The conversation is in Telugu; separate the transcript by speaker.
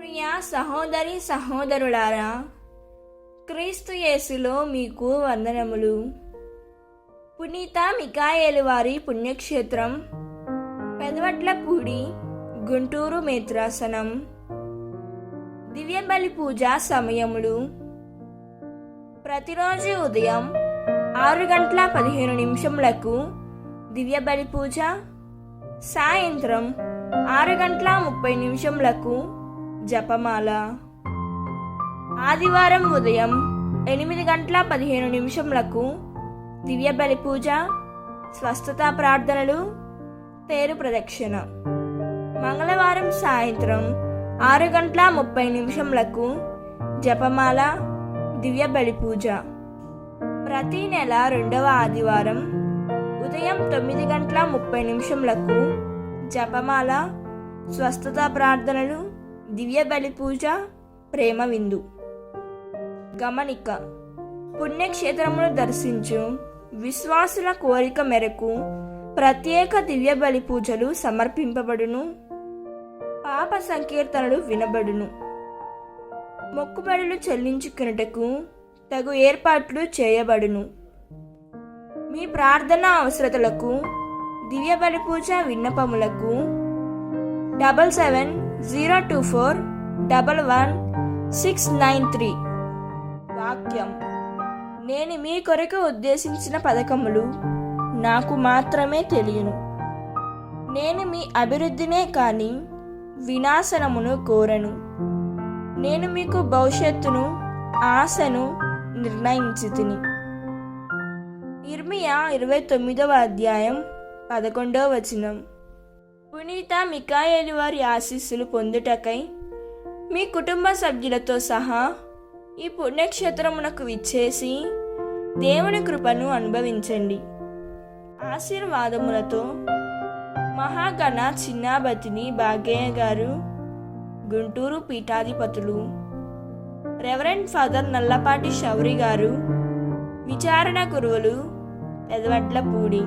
Speaker 1: ప్రియ సహోదరి సహోదరులారా క్రీస్తు యేసులో మీకు వందనములు. పునీత మికాయేలు వారి పుణ్యక్షేత్రం పెదవట్లపూడి గుంటూరు మేత్రాసనం. దివ్యబలి పూజ సమయములు. ప్రతిరోజు ఉదయం ఆరు గంటల పదిహేను నిమిషములకు దివ్యబలి పూజ. సాయంత్రం ఆరు గంటల ముప్పై నిమిషములకు జపమాల. ఆదివారం ఉదయం ఎనిమిది గంటల పదిహేను నిమిషములకు దివ్యబలి పూజ స్వస్థత ప్రార్థనలు పేరు ప్రదక్షిణ. మంగళవారం సాయంత్రం ఆరు గంటల ముప్పై నిమిషములకు జపమాల దివ్య బలి పూజ ప్రతి నెల రెండవ ఆదివారం ఉదయం తొమ్మిది గంటల ముప్పై నిమిషములకు జపమాల స్వస్థత ప్రార్థనలు దివ్య బలి పూజ ప్రేమ విందు. గమనిక. పుణ్యక్షేత్రమును దర్శించు. విశ్వాసుల కోరిక మేరకు ప్రత్యేక దివ్య బలి పూజలు సమర్పింపబడును. పాప సంకీర్తనలు వినబడును. మొక్కుబడులు చెల్లించుకున్నటకు తగు ఏర్పాట్లు చేయబడును. మీ ప్రార్థన అవసరతలకు దివ్య బలి పూజ విన్నపములకు double seven zero two four double one six nine three. వాక్యం. నేను మీ కొరకు ఉద్దేశించిన పథకములు నాకు మాత్రమే తెలియను. నేను మీ అభివృద్ధినే కానీ వినాశనమును కోరను. నేను మీకు భవిష్యత్తును ఆశను నిర్ణయించి తిని ఇర్మియా ఇరవై తొమ్మిదవ అధ్యాయం పదకొండవ వచనం. పునీత మికాయేలు వారి ఆశీస్సులు పొందుటకై మీ కుటుంబ సభ్యులతో సహా ఈ పుణ్యక్షేత్రమునకు విచ్చేసి దేవుని కృపను అనుభవించండి. ఆశీర్వాదములతో మహాగణ చిన్నాబతిని భాగ్యయ్య గారు గుంటూరు పీఠాధిపతులు రెవరెండ్ ఫాదర్ నల్లపాటి శౌరి గారు విచారణ గురువులు పెదవట్లపూడి